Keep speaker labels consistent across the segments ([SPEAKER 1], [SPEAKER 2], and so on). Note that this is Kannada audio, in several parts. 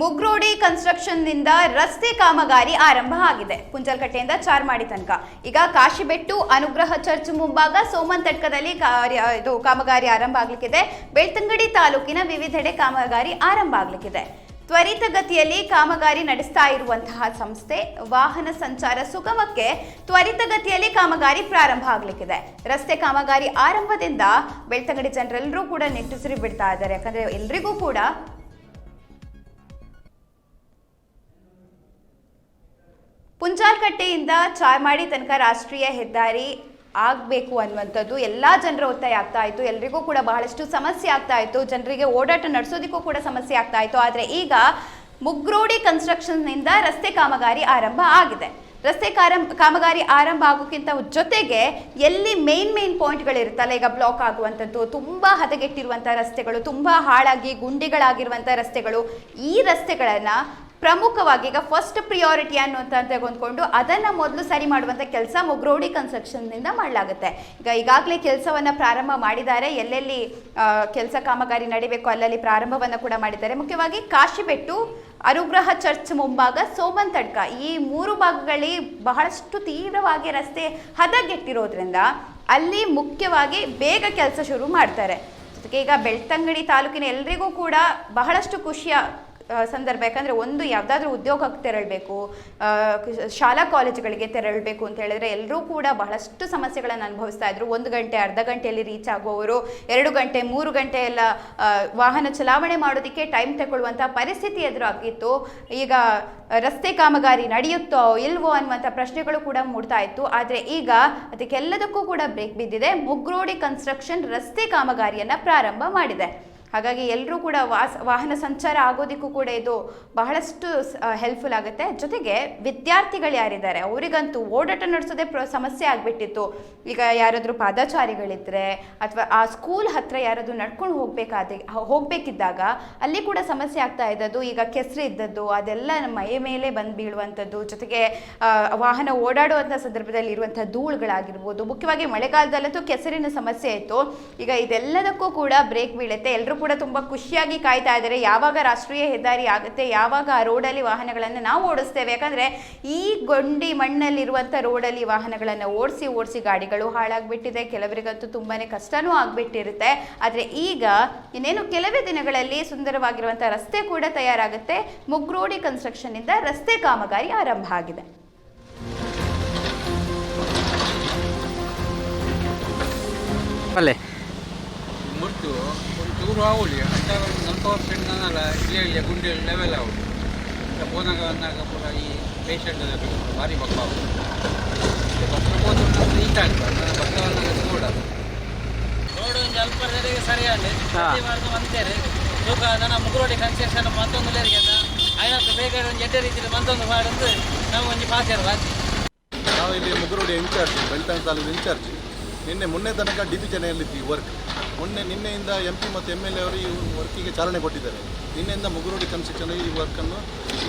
[SPEAKER 1] ಮುಗ್ರೋಡಿ ಕನ್ಸ್ಟ್ರಕ್ಷನ್ನಿಂದ ರಸ್ತೆ ಕಾಮಗಾರಿ ಆರಂಭ ಆಗಿದೆ. ಪುಂಜಲ್ಕಟ್ಟೆಯಿಂದ ಚಾರ್ಮಾಡಿ ತನಕ. ಈಗ ಕಾಶಿಬೆಟ್ಟು, ಅನುಗ್ರಹ ಚರ್ಚ್ ಮುಂಭಾಗ, ಸೋಮನ್ ತಟ್ಕದಲ್ಲಿ ಇದು ಕಾಮಗಾರಿ ಆರಂಭ ಆಗ್ಲಿಕ್ಕಿದೆ. ಬೆಳ್ತಂಗಡಿ ತಾಲೂಕಿನ ವಿವಿಧೆಡೆ ಕಾಮಗಾರಿ ಆರಂಭ ಆಗ್ಲಿಕ್ಕಿದೆ. ತ್ವರಿತಗತಿಯಲ್ಲಿ ಕಾಮಗಾರಿ ನಡೆಸ್ತಾ ಇರುವಂತಹ ಸಂಸ್ಥೆ, ವಾಹನ ಸಂಚಾರ ಸುಗಮಕ್ಕೆ ತ್ವರಿತಗತಿಯಲ್ಲಿ ಕಾಮಗಾರಿ ಪ್ರಾರಂಭ ಆಗ್ಲಿಕ್ಕಿದೆ. ರಸ್ತೆ ಕಾಮಗಾರಿ ಆರಂಭದಿಂದ ಬೆಳ್ತಂಗಡಿ ಜನರೆಲ್ಲರೂ ಕೂಡ ನಿಟ್ಟುಸಿರಿ ಬಿಡ್ತಾ ಇದ್ದಾರೆ. ಯಾಕಂದ್ರೆ ಎಲ್ರಿಗೂ ಕೂಡ ಪುಂಜಾಲ್ಕಟ್ಟೆಯಿಂದ ಚಾರ್ಮಾಡಿ ತನಕ ರಾಷ್ಟ್ರೀಯ ಹೆದ್ದಾರಿ ಆಗಬೇಕು ಅನ್ನುವಂಥದ್ದು ಎಲ್ಲ ಜನರ ಒತ್ತಾಯ ಆಗ್ತಾ ಇತ್ತು. ಎಲ್ರಿಗೂ ಕೂಡ ಬಹಳಷ್ಟು ಸಮಸ್ಯೆ ಆಗ್ತಾ ಇತ್ತು. ಜನರಿಗೆ ಓಡಾಟ ನಡೆಸೋದಕ್ಕೂ ಕೂಡ ಸಮಸ್ಯೆ ಆಗ್ತಾ ಇತ್ತು. ಆದರೆ ಈಗ ಮುಗ್ರೋಡಿ ಕನ್ಸ್ಟ್ರಕ್ಷನ್ನಿಂದ ರಸ್ತೆ ಕಾಮಗಾರಿ ಆರಂಭ ಆಗಿದೆ. ರಸ್ತೆ ಕಾಮಗಾರಿ ಆರಂಭ ಆಗೋಕ್ಕಿಂತ ಜೊತೆಗೆ ಎಲ್ಲಿ ಮೇನ್ ಮೇನ್ ಪಾಯಿಂಟ್ಗಳಿರುತ್ತಲ್ಲ, ಈಗ ಬ್ಲಾಕ್ ಆಗುವಂಥದ್ದು, ತುಂಬ ಹದಗೆಟ್ಟಿರುವಂಥ ರಸ್ತೆಗಳು, ತುಂಬ ಹಾಳಾಗಿ ಗುಂಡಿಗಳಾಗಿರುವಂಥ ರಸ್ತೆಗಳು, ಈ ರಸ್ತೆಗಳನ್ನು ಪ್ರಮುಖವಾಗಿ ಈಗ ಫಸ್ಟ್ ಪ್ರಿಯಾರಿಟಿ ಅನ್ನುವಂಥ ತೆಗೆದುಕೊಂಡು ಅದನ್ನು ಮೊದಲು ಸರಿ ಮಾಡುವಂಥ ಕೆಲಸ ಮುಗ್ರೋಡಿ ಕನ್ಸ್ಟ್ರಕ್ಷನ್ನಿಂದ ಮಾಡಲಾಗುತ್ತೆ. ಈಗ ಈಗಾಗಲೇ ಕೆಲಸವನ್ನು ಪ್ರಾರಂಭ ಮಾಡಿದ್ದಾರೆ. ಎಲ್ಲೆಲ್ಲಿ ಕೆಲಸ ಕಾಮಗಾರಿ ನಡಿಬೇಕು ಅಲ್ಲಲ್ಲಿ ಪ್ರಾರಂಭವನ್ನು ಕೂಡ ಮಾಡಿದ್ದಾರೆ. ಮುಖ್ಯವಾಗಿ ಕಾಶಿಬೆಟ್ಟು, ಅನುಗ್ರಹ ಚರ್ಚ್ ಮುಂಭಾಗ, ಸೋಮನ್ ತಡ್ಕ. ಈ ಮೂರು ಭಾಗಗಳಲ್ಲಿ ಬಹಳಷ್ಟು ತೀವ್ರವಾಗಿ ರಸ್ತೆ ಹದಗೆಟ್ಟಿರೋದ್ರಿಂದ ಅಲ್ಲಿ ಮುಖ್ಯವಾಗಿ ಬೇಗ ಕೆಲಸ ಶುರು ಮಾಡ್ತಾರೆ. ಜೊತೆಗೆ ಈಗ ಬೆಳ್ತಂಗಡಿ ತಾಲೂಕಿನ ಎಲ್ರಿಗೂ ಕೂಡ ಬಹಳಷ್ಟು ಖುಷಿಯ ಸಂದರ್ಭ. ಯಾಕಂದರೆ ಒಂದು ಯಾವುದಾದ್ರೂ ಉದ್ಯೋಗಕ್ಕೆ ತೆರಳಬೇಕು ಶಾಲಾ ಕಾಲೇಜುಗಳಿಗೆ ತೆರಳಬೇಕು ಅಂತ ಹೇಳಿದ್ರೆ ಎಲ್ಲರೂ ಕೂಡ ಬಹಳಷ್ಟು ಸಮಸ್ಯೆಗಳನ್ನು ಅನುಭವಿಸ್ತಾ ಇದ್ರು. ಒಂದು ಗಂಟೆ, ಅರ್ಧ ಗಂಟೆಯಲ್ಲಿ ರೀಚ್ ಆಗುವವರು, ಎರಡು ಗಂಟೆ, ಮೂರು ಗಂಟೆ ಎಲ್ಲ ವಾಹನ ಚಲಾವಣೆ ಮಾಡೋದಕ್ಕೆ ಟೈಮ್ ತಗೊಳ್ಳುವಂಥ ಪರಿಸ್ಥಿತಿ ಎದುರಾಗಿತ್ತು. ಈಗ ರಸ್ತೆ ಕಾಮಗಾರಿ ನಡೆಯುತ್ತೋ ಇಲ್ವೋ ಅನ್ನುವಂಥ ಪ್ರಶ್ನೆಗಳು ಕೂಡ ಮೂಡ್ತಾ ಇತ್ತು. ಆದರೆ ಈಗ ಅದಕ್ಕೆಲ್ಲದಕ್ಕೂ ಕೂಡ ಬ್ರೇಕ್ ಬಿದ್ದಿದೆ. ಮುಗ್ರೋಡಿ ಕನ್ಸ್ಟ್ರಕ್ಷನ್ ರಸ್ತೆ ಕಾಮಗಾರಿಯನ್ನು ಪ್ರಾರಂಭ ಮಾಡಿದೆ. ಹಾಗಾಗಿ ಎಲ್ಲರೂ ಕೂಡ ವಾಸ್, ವಾಹನ ಸಂಚಾರ ಆಗೋದಕ್ಕೂ ಕೂಡ ಇದು ಬಹಳಷ್ಟು ಹೆಲ್ಪ್ಫುಲ್ ಆಗುತ್ತೆ. ಜೊತೆಗೆ ವಿದ್ಯಾರ್ಥಿಗಳು ಯಾರಿದ್ದಾರೆ, ಅವರಿಗಂತೂ ಓಡಾಟ ನಡೆಸೋದೇ ಪ್ರ, ಸಮಸ್ಯೆ ಆಗಿಬಿಟ್ಟಿತ್ತು. ಈಗ ಯಾರಾದರೂ ಪಾದಚಾರಿಗಳಿದ್ದರೆ ಅಥವಾ ಆ ಸ್ಕೂಲ್ ಹತ್ರ ಯಾರಾದರೂ ನಡ್ಕೊಂಡು ಹೋಗಬೇಕಾದ ಹೋಗಬೇಕಿದ್ದಾಗ ಅಲ್ಲಿ ಕೂಡ ಸಮಸ್ಯೆ ಆಗ್ತಾ ಇದ್ದದ್ದು, ಈಗ ಕೆಸರು ಇದ್ದದ್ದು, ಅದೆಲ್ಲ ನಮ್ಮ ಮೈ ಮೇಲೆ ಬಂದು ಬೀಳುವಂಥದ್ದು, ಜೊತೆಗೆ ವಾಹನ ಓಡಾಡುವಂಥ ಸಂದರ್ಭದಲ್ಲಿ ಇರುವಂಥ ಧೂಳುಗಳಾಗಿರ್ಬೋದು, ಮುಖ್ಯವಾಗಿ ಮಳೆಗಾಲದಲ್ಲಂತೂ ಕೆಸರಿನ ಸಮಸ್ಯೆ ಇತ್ತು. ಈಗ ಇದೆಲ್ಲದಕ್ಕೂ ಕೂಡ ಬ್ರೇಕ್ ಬೀಳುತ್ತೆ. ಎಲ್ಲರೂ ಕೂಡ ತುಂಬ ಖುಷಿಯಾಗಿ ಕಾಯ್ತಾ ಇದ್ದಾರೆ. ಯಾವಾಗ ರಾಷ್ಟ್ರೀಯ ಹೆದ್ದಾರಿ ಆಗುತ್ತೆ ಯಾವಾಗ ಆ ರೋಡಲ್ಲಿ ವಾಹನಗಳನ್ನು ನಾವು ಓಡಿಸ್ತೇವೆ. ಯಾಕಂದರೆ ಈ ಗೊಂಡಿ ಮಣ್ಣಲ್ಲಿರುವಂಥ ರೋಡಲ್ಲಿ ವಾಹನಗಳನ್ನು ಓಡಿಸಿ ಓಡಿಸಿ ಗಾಡಿಗಳು ಹಾಳಾಗ್ಬಿಟ್ಟಿದೆ. ಕೆಲವರಿಗಂತೂ ತುಂಬಾ ಕಷ್ಟನೂ ಆಗಿಬಿಟ್ಟಿರುತ್ತೆ. ಆದರೆ ಈಗ ಇನ್ನೇನು ಕೆಲವೇ ದಿನಗಳಲ್ಲಿ ಸುಂದರವಾಗಿರುವಂಥ ರಸ್ತೆ ಕೂಡ ತಯಾರಾಗುತ್ತೆ. ಮುಗ್ರೋಡಿ ಕನ್ಸ್ಟ್ರಕ್ಷನ್ನಿಂದ ರಸ್ತೆ ಕಾಮಗಾರಿ ಆರಂಭ ಆಗಿದೆ.
[SPEAKER 2] ಅಲ್ಲೇ
[SPEAKER 3] ಮುಟ್ಟು ಆಗೋಲಿ. ಒಂದು ನಲ್ವತ್ತು ಪರ್ಸೆಂಟ್ ನಾನಲ್ಲ ಇಲ್ಲೇ ಇಲ್ಲೇ ಗುಂಡಿ ಲೆವೆಲ್ ಆಗೋದು. ಈಗ ಹೋದಾಗ ಅಂದಾಗ ಪೂರ ಈ ಪೇಷಂಟ್ ಭಾರಿ ಬಕ್ಕ ಆಗೋದು ಬಸ್ ಹೋದ್ರೆ ನಮ್ದು ಈಟ ಆಗ್ತದೆ ನನ್ನ ಬಕ್ಕವನ್ನು ನೋಡೋದು
[SPEAKER 4] ರೋಡ್ ಒಂದು ಅಲ್ಪ ಜನರಿಗೆ ಸರಿಯಾಗಿ
[SPEAKER 2] ಹಾ.
[SPEAKER 4] ಮಾಡ್ದು ಅಂತಾರೆ ತೂಕ ನನ್ನ ಮುಗುರೋಡಿ ಕನ್ಸ್ಟ್ರಕ್ಷನ್ ಮತ್ತೊಂದು ಲೇರಿಗೆ ಐನತ್ತು ಬೇಗ ಒಂದು ಎಡ್ಡೆ ರೀತಿಯಲ್ಲಿ ಮತ್ತೊಂದು ಮಾಡಿದ್ರೆ ನಾವು ಒಂದು ಪಾಸ್ ಬಾಕಿ
[SPEAKER 5] ನಾವು ಇಲ್ಲಿ ಮುಗುರೋಡಿ ಇನ್ಚಾರ್ಜ್ ಬೆಳ್ತಂಗ ತಾಲೂಕು ಇನ್ಚಾರ್ಜ್ ನಿನ್ನೆ ಮೊನ್ನೆ ತನಕ ಡಿ ಪಿ ಈ ವರ್ಕ್ ಮೊನ್ನೆ ನಿನ್ನೆಯಿಂದ ಎಂ ಪಿ ಮತ್ತು ಎಂ ಎಲ್ ಎ ಅವರು ಈ ವರ್ಕಿಗೆ ಚಾಲನೆ ಕೊಟ್ಟಿದ್ದಾರೆ. ನಿನ್ನೆಯಿಂದ ಮುಗುರೋಡಿ ಕನ್ಸ್ಟ್ರಕ್ಷನ್ ಈ ವರ್ಕನ್ನು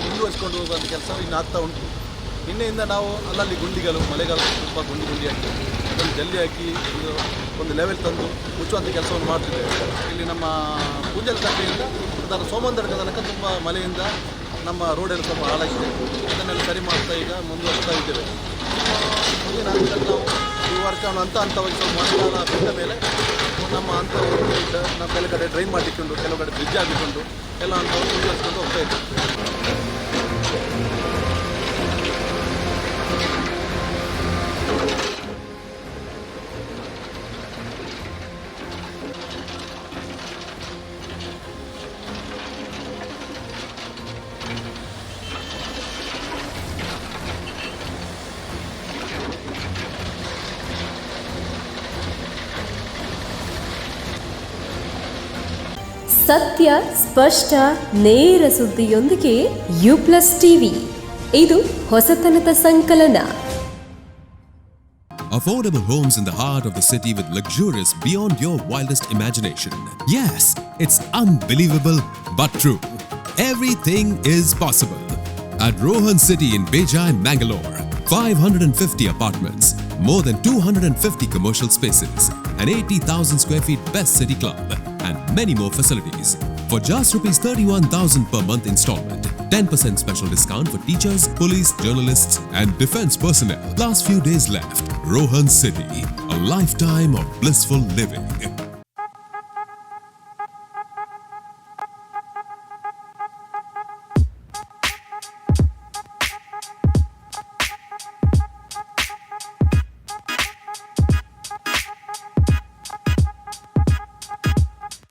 [SPEAKER 5] ಮುಂದುವರಿಸಿಕೊಂಡು ಹೋಗುವಂಥ ಕೆಲಸ ಇನ್ನು ಆಗ್ತಾ ಉಂಟು. ನಿನ್ನೆಯಿಂದ ನಾವು ಅಲ್ಲಲ್ಲಿ ಗುಂಡಿಗಳು ಮಳೆಗಾಲ ತುಂಬ ಗುಂಡಿ ಗುಂಡಿ ಹಾಕಿ ಅದನ್ನು ಜಲ್ಲಿ ಹಾಕಿ ಒಂದು ಒಂದು ಲೆವೆಲ್ ತಂದು ಮುಚ್ಚುವಂಥ ಕೆಲಸವನ್ನು ಮಾಡ್ತಿದ್ದೇವೆ. ಇಲ್ಲಿ ನಮ್ಮ ಪೂಜಲ್ ಕಟ್ಟೆಯಿಂದ ಅದರ ಸೋಮಂದರ್ಗ ತನಕ ತುಂಬ ಮಳೆಯಿಂದ ನಮ್ಮ ರೋಡೆಲ್ಲ ಸ್ವಲ್ಪ ಹಾಳಾಗಿದೆ. ಅದನ್ನೆಲ್ಲ ಸರಿ ಮಾಡ್ತಾ ಈಗ ಮುಂದುವರಿಸ್ತಾ ಇದ್ದೇವೆ. ಮುಂದಿನ ಹಂತದಲ್ಲಿ ನಾವು ವರ್ಕನ್ನು ಅಂತ ಹಂತವಾಗಿ ಸ್ವಲ್ಪ ಮಳೆಗಾಲ ಬಿಟ್ಟ ಮೇಲೆ ನಮ್ಮ ಅಂತ ನಮ್ಮ ಕೆಲವು ಕಡೆ ಡ್ರೈನ್ ಮಾಡಿಕೊಂಡು ಕೆಲವು ಕಡೆ ಬ್ರಿಡ್ಜ್ ಹಾಕಿಕೊಂಡು ಎಲ್ಲ ಹಂತವನ್ನು ಮುಂದುವರಿಸ್ಕೊಂಡು ಹೋಗ್ತಾ ಇದ್ದೇವೆ
[SPEAKER 6] ಸತ್ಯ ಸ್ಪಷ್ಟ ನೇರ ಸುದ್ದಿಯೊಂದಿಗೆ ಯು ಪ್ಲಸ್ ಟಿವಿ ಇದು ಹೊಸತನದ ಸಂಕಲನ
[SPEAKER 7] Affordable homes in the heart of the city with luxurious beyond your wildest imagination. Yes, it's unbelievable but true. Everything is possible. At Rohan City in Beja and Mangalore, 550 apartments, more than 250 commercial spaces, an 80,000 square feet best city club, and many more facilities. For just rupees 31,000 per month installment. 10% special discount for teachers, police, journalists, and defense personnel. Last few days left. Rohan City, a lifetime of blissful living.